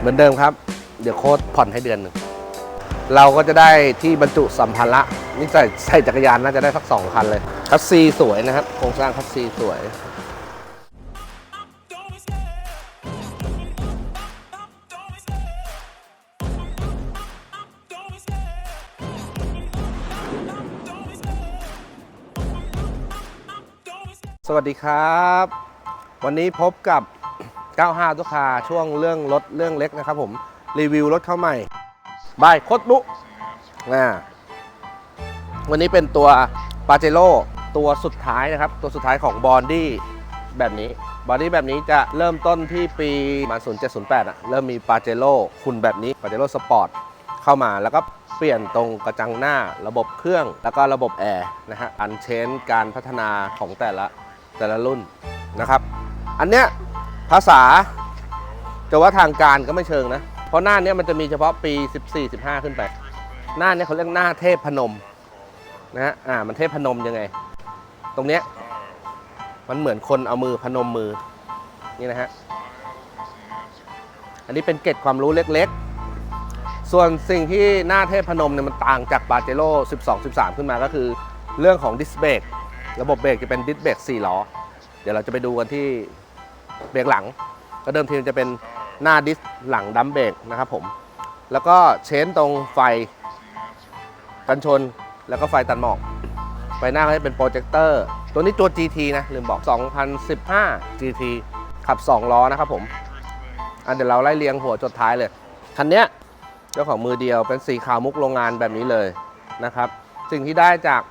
เหมือนเดิมครับ เดี๋ยวโค้ดผ่อนให้เดือนหนึ่งเราก็จะได้ที่บรรจุสัมภาระนี่ใส่ใส่จักรยานน่าจะได้สักสองคันเลย คัสซีสวยนะครับโครงสร้างคัสซีสวย สวัสดีครับ วันนี้พบกับ 95ตุกคาช่วงเรื่องรถเรื่องเล็กนะครับผม รีวิวรถเข้าใหม่บายโคตรนุนะวันนี้เป็นตัวปาเจโ o ตัวสุดท้ายนะครับ ตัวสุดท้ายของบอดี้แบบนี้บอดี้แบบนี้จะเริ่มต้นที่ปีมา0708อะเริ่มมีปาเจโ o คุณแบบนี้ปาเจโ o สปอร์ตเข้ามาแล้วก็เปลี่ยนตรงกระจังหน้าระบบเครื่อง แล้วก็ระบบแอร์นะฮะอันเชนการพัฒนาของแต่ละแต่ละรุ่นนะครับ อันเนี้ย ภาษาจะว่าทางการก็ไม่เชิงนะ เพราะหน้าเนี้ยมันจะมีเฉพาะปี 14 15 ขึ้นไป หน้าเนี้ยเขาเรียกหน้าเทพพนมนะฮะอ่ามันเทพพนมยังไง ตรงเนี้ยมันเหมือนคนเอามือพนมมือนี่นะฮะอันนี้เป็นเกร็ดความรู้เล็กๆ ส่วนสิ่งที่หน้าเทพพนมเนี่ยมันต่างจากปาเจโร่12 13 ขึ้นมาก็คือ เรื่องของดิสเบรกระบบเบรกจะเป็นดิสเบรก4ล้อ เดี๋ยวเราจะไปดูกันที่ เบรกหลัง ก็เดิมทีมันจะเป็นหน้าดิสหลังดัมเบรกนะครับผม แล้วก็เชนตรงไฟกันชนแล้วก็ไฟตัดหมอก ไฟหน้าก็จะเป็นโปรเจคเตอร์ ตัวนี้ตัว GT นะลืมบอก 2015 GT ขับ 2 ล้อนะครับผม อันเดี๋ยวเราไล่เรียงหัวจดท้ายเลย คันเนี้ยเจ้าของมือเดียวเป็นสีขาวมุกโรงงานแบบนี้เลยนะครับ สิ่งที่ได้จาก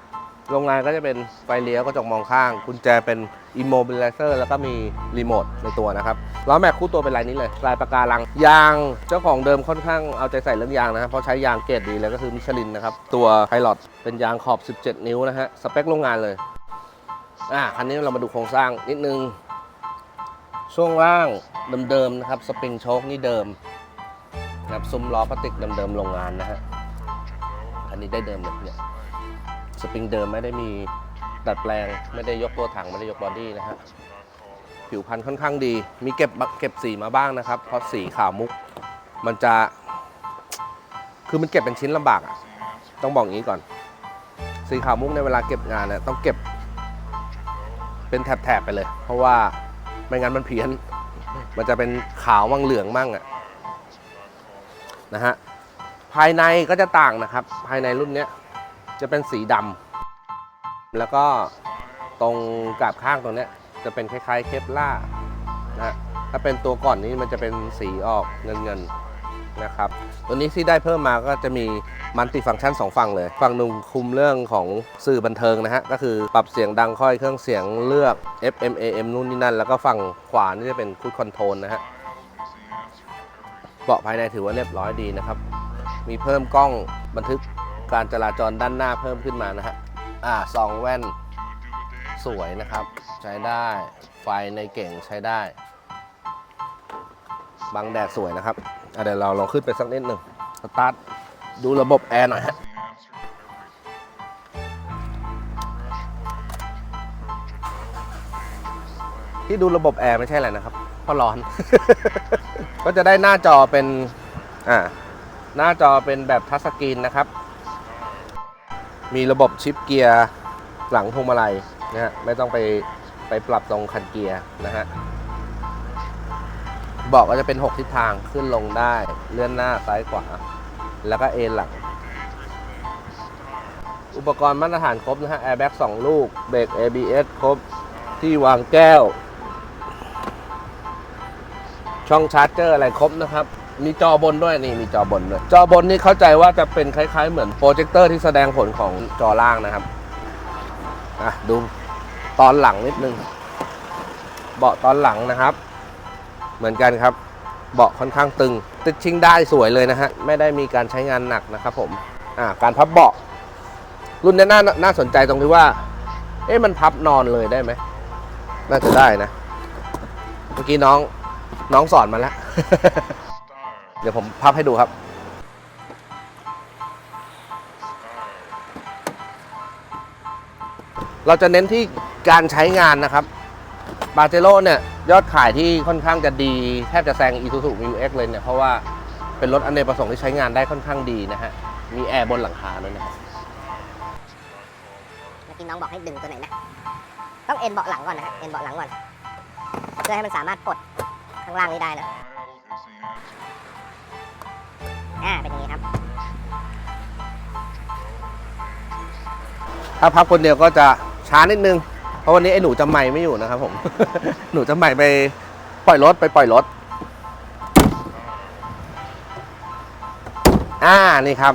โรงงานก็จะเป็นไฟเลี้ยวกระจกมองข้างกุญแจเป็น immobilizer แล้วก็มีรีโมทในตัวนะครับล้อแม็กคู่ตัวเป็นลายนี้เลยลายปากการัง ยางเจ้าของเดิมค่อนข้างเอาใจใส่เรื่องยางนะครับเพราะใช้ยางเกรดดีเลยก็คือมิชลินนะครับ ตัวไพลอตเป็นยางขอบ 17 นิ้วนะฮะสเปคโรงงานเลยอ่าคันนี้เรามาดูโครงสร้างนิดนึง ช่วงล่างเดิมๆนะครับสปริงโชคนี่เดิมนะครับซุ้มล้อพลาสติกเดิมๆโรงงานนะฮะอันนี้ได้เดิมเลยเนี่ย สปริงเดิมไม่ได้มีดัดแปลง ไม่ได้ยกตัวถังไม่ได้ยกบอดี้นะฮะผิวพรรณค่อนข้างดี มีเก็บเก็บสีมาบ้างนะครับ เพราะสีขาวมุก มันจะ คือมันเก็บเป็นชิ้นลำบากอะต้องบอกอย่างนี้ก่อน สีขาวมุกในเวลาเก็บงานเนี่ยต้องเก็บ เป็นแถบๆไปเลย เพราะว่าไม่งั้นมันเพี้ยน มันจะเป็นขาวมั่งเหลืองมั่งอะนะฮะ ภายในก็จะต่างนะครับ ภายในรุ่นเนี้ย จะเป็นสีดำแล้วก็ตรงกาบข้างตรงนี้จะเป็นคล้ายๆเคปล่านะฮะถ้าเป็นตัวก่อนนี้มันจะเป็นสีออกเงินเงินๆนะครับตัวนี้ที่ได้เพิ่มมาก็จะมีมัลติฟังก์ชัน 2 ฝั่งเลย ฝั่งหนึ่งคุมเรื่องของสื่อบันเทิงนะฮะ ก็คือปรับเสียงดังค่อยเครื่องเสียงเลือก FM AM นู่นนี่นั่น แล้วก็ฝั่งขวานี่จะเป็นคูดคอนโทรลนะฮะเบาะภายในถือว่าเรียบร้อยดีนะครับ มีเพิ่มกล้องบันทึก การจราจรด้านหน้าเพิ่มขึ้นมานะฮะอ่าซองแว่นสวยนะครับ ใช้ได้ไฟในเก่งใช้ได้ บังแดดสวยนะครับเดี๋ยวเราลองขึ้นไปสักนิดหนึ่งสตาร์ทดูระบบแอร์หน่อยฮะที่ดูระบบแอร์ไม่ใช่อะไรนะครับเพราะร้อน ก็จะได้หน้าจอเป็นอ่าหน้าจอเป็นแบบทัชสกรีนนะครับ มีระบบชิปเกียร์หลังพวงมาลัยนะฮะไม่ต้องไปไปปรับตรงคันเกียร์นะฮะบอกก็จะเป็น 6 ทิศทางขึ้นลงได้เลื่อนหน้าซ้ายขวา แล้วก็เอนหลัง อุปกรณ์มาตรฐานครบนะฮะแอร์แบ็ก2ลูกเบรก ABS ครบที่วางแก้ว ช่องชาร์จเจอร์อะไรครบนะครับ มีจอบนด้วยนี่มีจอบนด้วยจอบนนี่เข้าใจว่าจะเป็นคล้าย ๆ เหมือนโปรเจคเตอร์ที่แสดงผลของจอล่างนะครับอะดูตอนหลังนิดนึง เบาะตอนหลังนะครับ เหมือนกันครับ เบาะค่อนข้างตึง ติดชิงได้สวยเลยนะฮะไม่ได้มีการใช้งานหนักนะครับ ผมอ่าการพับเบาะ รุ่นนี้น่าน่าสนใจตรงที่ว่า เอ๊ะมันพับนอนเลยได้ไหมน่าจะได้นะ เมื่อกี้น้องน้องสอนมาแล้ว เดี๋ยวผมพับให้ดูครับ เราจะเน้นที่การใช้งานนะครับบาเจโร่เนี่ย ยอดขายที่ค่อนข้างจะดี แทบจะแซง Isuzu Mu X เลยเนี่ย เพราะว่าเป็นรถอเนกประสงค์ที่ใช้งานได้ค่อนข้างดีนะฮะ มีแอร์บนหลังคาด้วยนะครับเมื่น้องบอกให้ดึงตัวไหนนะ ต้องเอ็นเบาะหลังก่อนนะฮะเอ็นเบาะหลังก่อน เพื่อให้มันสามารถปลดข้างล่างนี้ได้นะ อ่าเป็นอย่างนี้ครับ ถ้าพับคนเดียวก็จะช้านิดนึง เพราะวันนี้ไอ้หนูจำใหม่ไม่อยู่นะครับผม หนูจำใหม่ไปปล่อยรถไปปล่อยรถ อ่านี่ครับ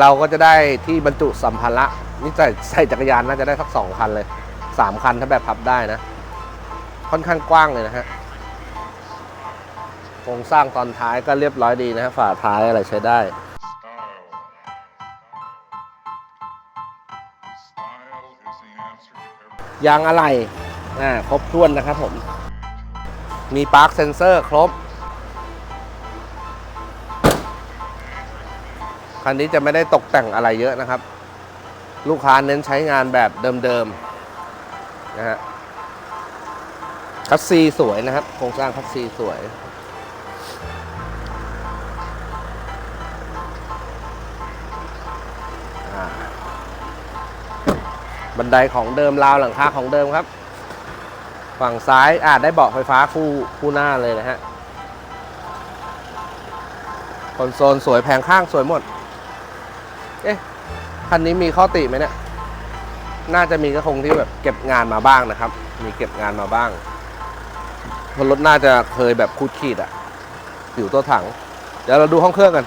เราก็จะได้ที่บรรจุสัมภาระนี่ใส่ใส่จักรยานน่าจะได้สักสองคันเลยสามคันถ้าแบบพับได้นะ ค่อนข้างกว้างเลยนะฮะ โครงสร้างตอนท้ายก็เรียบร้อยดีนะฝาท้ายอะไรใช้ได้ยางอะไหล่อ่าครบถ้วนนะครับผม มีปาร์คเซนเซอร์ครบ คันนี้จะไม่ได้ตกแต่งอะไรเยอะนะครับ ลูกค้าเน้นใช้งานแบบเดิมๆนะฮะคัสซีสวยนะครับ โครงสร้างคัสซีสวย บันไดของเดิมราวหลังคาของเดิมครับ ฝั่งซ้ายอาจได้เบาะไฟฟ้าคู่คู่หน้าเลยนะฮะคอนโซลสวยแผงข้างสวยหมด เอ๊ะคันนี้มีข้อติไหมเนี่ย น่าจะมีก็คงที่แบบเก็บงานมาบ้างนะครับ มีเก็บงานมาบ้างรถน่าจะเคยแบบคูดขีดอะอยู่ตัวถัง เดี๋ยวเราดูห้องเครื่องกัน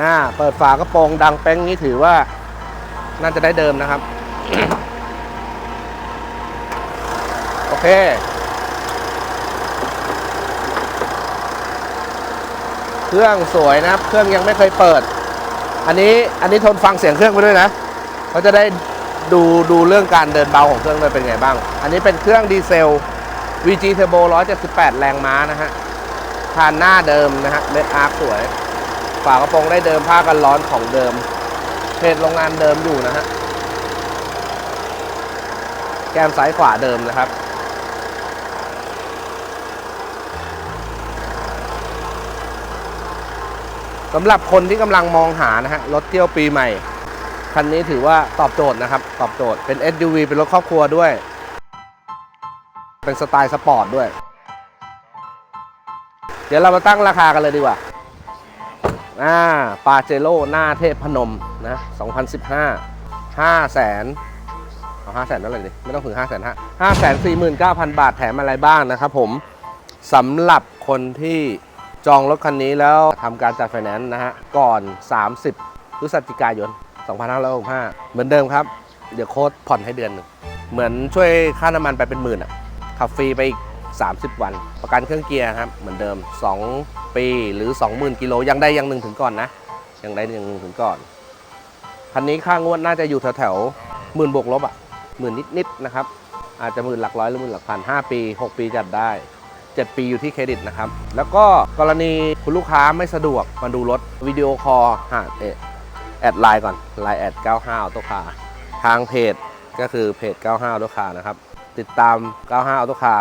อ่าเปิดฝากระโปรงดังแป้งนี้ถือว่า น่าจะได้เดิมนะครับ โอเค เครื่องสวยนะครับ เครื่องยังไม่เคยเปิด อันนี้อันนี้ทนฟังเสียงเครื่องไปด้วยนะเขาจะได้ดูดูเรื่องการเดินเบาของเครื่องด้วยเป็นไงบ้าง อันนี้เป็นเครื่องดีเซล VG Turbo 178 แรงม้านะฮะคานหน้าเดิมนะฮะเม็ดอาร์คสวย ฝากระโปรงได้เดิมผ้ากันร้อนของเดิมเพจโรงงานเดิมอยู่นะฮะแก้มซ้ายขวาเดิมนะครับ สำหรับคนที่กำลังมองหานะฮะรถเที่ยวปีใหม่ คันนี้ถือว่าตอบโจทย์นะครับ ตอบโจทย์เป็น SUV เป็นรถครอบครัวด้วย เป็นสไตล์สปอร์ตด้วย เดี๋ยวเรามาตั้งราคากันเลยดีกว่า อ่าปาเจโร่หน้าเทพพนมนะ2015 5แสนเอา5แสนนั่นเลยดิไม่ต้องถึง5แสนห้า5แสน49,000บาทแถมอะไรบ้างนะครับผมสำหรับคนที่จองรถคันนี้แล้วทำการจัดไฟแนนซ์นะฮะ ก่อน 30พฤศจิกายน 2565 เหมือนเดิมครับ เดี๋ยวโค้ดผ่อนให้เดือนหนึ่ง เหมือนช่วยค่าน้ำมันไปเป็นหมื่นอะ ขับฟรีไปอีก 30 วัน ประกันเครื่องเกียร์ครับเหมือนเดิม 2 ปีหรือ 20,000กิโลยังได้ยังหนึ่งถึงก่อนนะยังได้ยังหนึ่งถึงก่อนคันนี้ค่างวดน่าจะอยู่แถวแถวๆหมื่นบวกลบอะหมื่นนิดๆนะครับอาจจะหมื่นหลักร้อยหรือหมื่นหลักพัน5ปี 6 ปีจัดได้ 7 ปีอยู่ที่เครดิตนะครับ แล้วก็กรณีคุณลูกค้าไม่สะดวกมาดูรถวิดีโอคอลหาเอแอดไลน์ก่อนไลน์แอด95ออโตคาทางเพจก็คือเพจ 95ออโตคานะครับ ติดตาม 95ออโตคา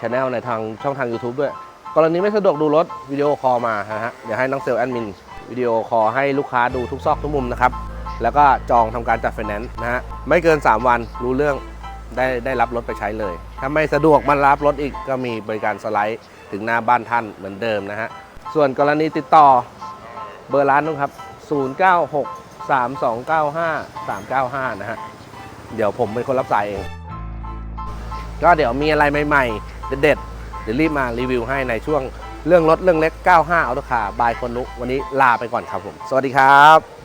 ช anel ในทางช่องทาง YouTube ด้วย กรณีไม่สะดวกดูรถวิดีโอคอลมานะฮะ เดี๋ยวให้น้องเซลล์แอดมินวิดีโอคอลให้ลูกค้าดูทุกซอกทุกมุมนะครับ แล้วก็จองทำการจัดไฟแนนซ์นะฮะ ไม่เกิน 3 วันรู้เรื่องได้ได้รับรถไปใช้เลย ถ้าไม่สะดวกมารับรถอีกก็มีบริการสไลด์ถึงหน้าบ้านท่านเหมือนเดิมนะฮะ ส่วนกรณีติดต่อเบอร์ร้านนู้นครับ 096 3295 395 นะฮะ เดี๋ยวผมเป็นคนรับสายเอง ก็เดี๋ยวมีอะไรใหม่ ๆ เด็ดๆเดี๋ยวรีบมารีวิวให้ในช่วงเรื่องรถเรื่องเล็ก 95อัลตคาบายคนนุกวันนี้ลาไปก่อนครับผม สวัสดีครับ